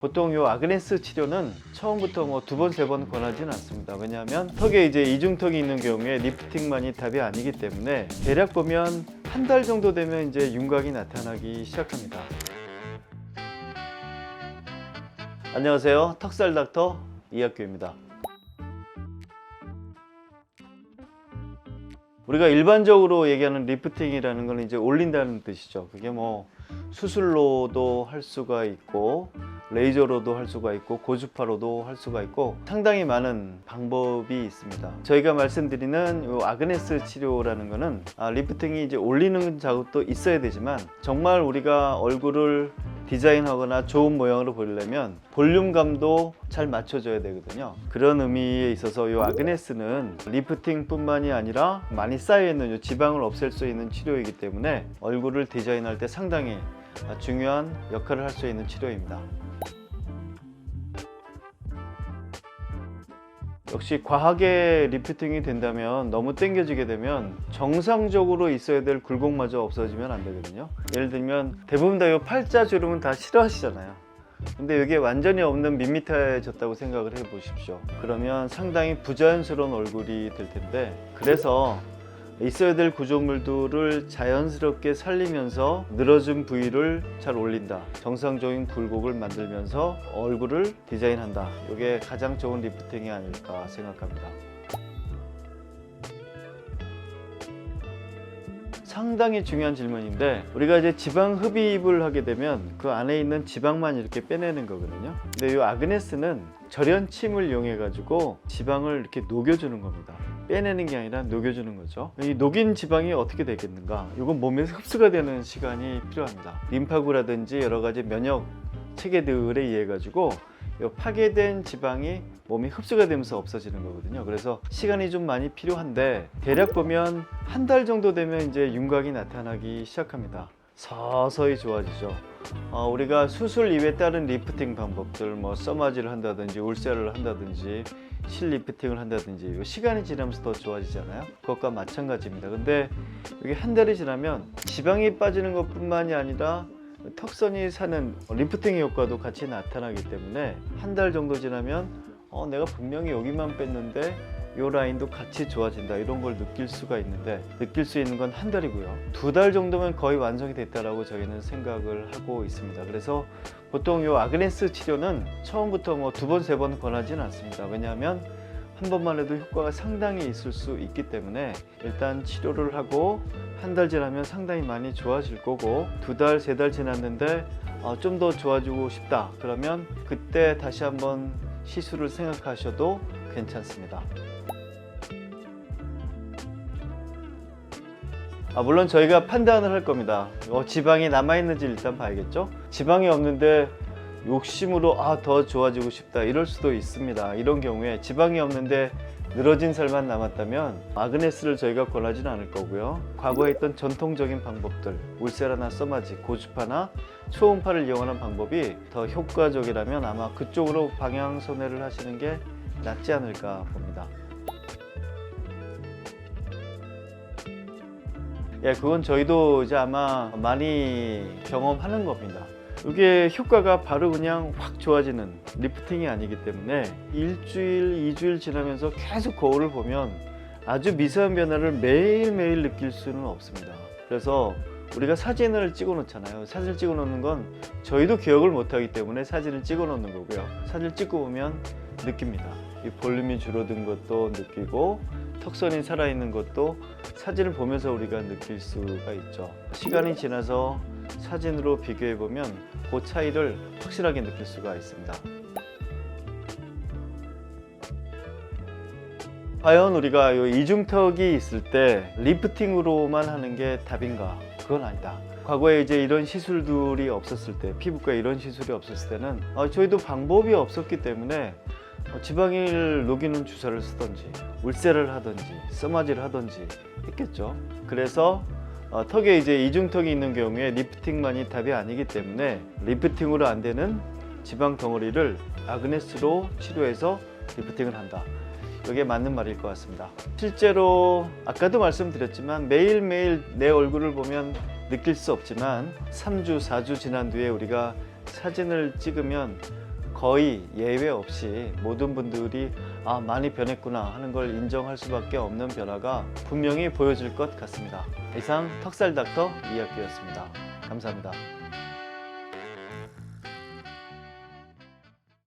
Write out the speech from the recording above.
보통 요 아그네스 치료는 처음부터 뭐 두 번 세 번 권하지는 않습니다. 왜냐하면 턱에 이제 이중턱이 있는 경우에 리프팅만이 답이 아니기 때문에 대략 보면 한 달 정도 되면 이제 윤곽이 나타나기 시작합니다. 안녕하세요. 턱살 닥터 이학규입니다. 우리가 일반적으로 얘기하는 리프팅이라는 건 이제 올린다는 뜻이죠. 그게 뭐 수술로도 할 수가 있고 레이저로도 할 수가 있고 고주파로도 할 수가 있고 상당히 많은 방법이 있습니다. 저희가 말씀드리는 요 아그네스 치료라는 거는 아, 리프팅이 이제 올리는 작업도 있어야 되지만 정말 우리가 얼굴을 디자인하거나 좋은 모양으로 보이려면 볼륨감도 잘 맞춰줘야 되거든요. 그런 의미에 있어서 이 아그네스는 리프팅 뿐만이 아니라 많이 쌓여있는 이 지방을 없앨 수 있는 치료이기 때문에 얼굴을 디자인할 때 상당히 중요한 역할을 할 수 있는 치료입니다. 역시 과하게 리프팅이 된다면 너무 당겨지게 되면 정상적으로 있어야 될 굴곡마저 없어지면 안 되거든요. 예를 들면 대부분 다 이 팔자 주름은 다 싫어하시잖아요. 근데 이게 완전히 없는 밋밋해졌다고 생각을 해 보십시오. 그러면 상당히 부자연스러운 얼굴이 될 텐데 그래서 있어야 될 구조물들을 자연스럽게 살리면서 늘어진 부위를 잘 올린다. 정상적인 굴곡을 만들면서 얼굴을 디자인한다. 이게 가장 좋은 리프팅이 아닐까 생각합니다. 상당히 중요한 질문인데 우리가 이제 지방 흡입을 하게 되면 그 안에 있는 지방만 이렇게 빼내는 거거든요. 근데 이 아그네스는 절연침을 이용해 가지고 지방을 이렇게 녹여주는 겁니다. 빼내는 게 아니라 녹여주는 거죠. 이 녹인 지방이 어떻게 되겠는가? 이건 몸에서 흡수가 되는 시간이 필요합니다. 림파구라든지 여러 가지 면역 체계들에 의해 가지고 이 파괴된 지방이 몸이 흡수가 되면서 없어지는 거거든요. 그래서 시간이 좀 많이 필요한데 대략 보면 한 달 정도 되면 이제 윤곽이 나타나기 시작합니다. 서서히 좋아지죠. 어, 우리가 수술 이외에 다른 리프팅 방법들, 뭐 써마지를 한다든지 울세를 한다든지 실 리프팅을 한다든지 이 시간이 지나면서 더 좋아지잖아요. 그것과 마찬가지입니다. 근데 이게 한 달이 지나면 지방이 빠지는 것뿐만이 아니라 턱선이 사는 리프팅 효과도 같이 나타나기 때문에 한 달 정도 지나면 어, 내가 분명히 여기만 뺐는데 이 라인도 같이 좋아진다. 이런 걸 느낄 수가 있는데 느낄 수 있는 건 한 달이고요. 두 달 정도면 거의 완성이 됐다라고 저희는 생각을 하고 있습니다. 그래서 보통 이 아그네스 치료는 처음부터 뭐 두 번 세 번 권하지는 않습니다. 왜냐하면 한 번만 해도 효과가 상당히 있을 수 있기 때문에 일단 치료를 하고 한 달 지나면 상당히 많이 좋아질 거고 두 달, 세 달 지났는데 어, 좀 더 좋아지고 싶다. 그러면 그때 다시 한번 시술을 생각하셔도 괜찮습니다. 아, 물론 저희가 판단을 할 겁니다. 어, 지방이 남아있는지 일단 봐야겠죠? 지방이 없는데 욕심으로 아, 더 좋아지고 싶다 이럴 수도 있습니다. 이런 경우에 지방이 없는데 늘어진 살만 남았다면 아그네스를 저희가 권하지는 않을 거고요. 과거에 있던 전통적인 방법들, 울세라나 써마지, 고주파나 초음파를 이용하는 방법이 더 효과적이라면 아마 그쪽으로 방향 선회를 하시는 게 낫지 않을까 봅니다. 예, 그건 저희도 이제 아마 많이 경험하는 겁니다. 이게 효과가 바로 그냥 확 좋아지는 리프팅이 아니기 때문에 일주일, 이주일 지나면서 계속 거울을 보면 아주 미세한 변화를 매일매일 느낄 수는 없습니다. 그래서 우리가 사진을 찍어 놓잖아요. 사진을 찍어 놓는 건 저희도 기억을 못 하기 때문에 사진을 찍어 놓는 거고요. 사진을 찍고 보면 느낍니다. 이 볼륨이 줄어든 것도 느끼고 턱선이 살아있는 것도 사진을 보면서 우리가 느낄 수가 있죠. 시간이 지나서 사진으로 비교해 보면 그 차이를 확실하게 느낄 수가 있습니다. 과연 우리가 이 이중턱이 있을 때 리프팅으로만 하는 게 답인가? 그건 아니다. 과거에 이제 이런 시술들이 없었을 때, 피부과 이런 시술이 없었을 때는 어, 저희도 방법이 없었기 때문에 어, 지방을 녹이는 주사를 쓰던지, 울세를 하던지, 써마지를 하던지 했겠죠. 그래서 어, 턱에 이제 이중턱이 있는 경우에 리프팅만이 답이 아니기 때문에 리프팅으로 안 되는 지방 덩어리를 아그네스로 치료해서 리프팅을 한다. 이게 맞는 말일 것 같습니다. 실제로 아까도 말씀드렸지만 매일매일 내 얼굴을 보면 느낄 수 없지만 3주, 4주 지난 뒤에 우리가 사진을 찍으면 거의 예외 없이 모든 분들이 아 많이 변했구나 하는 걸 인정할 수밖에 없는 변화가 분명히 보여질 것 같습니다. 이상 턱살 닥터 이학규였습니다. 감사합니다.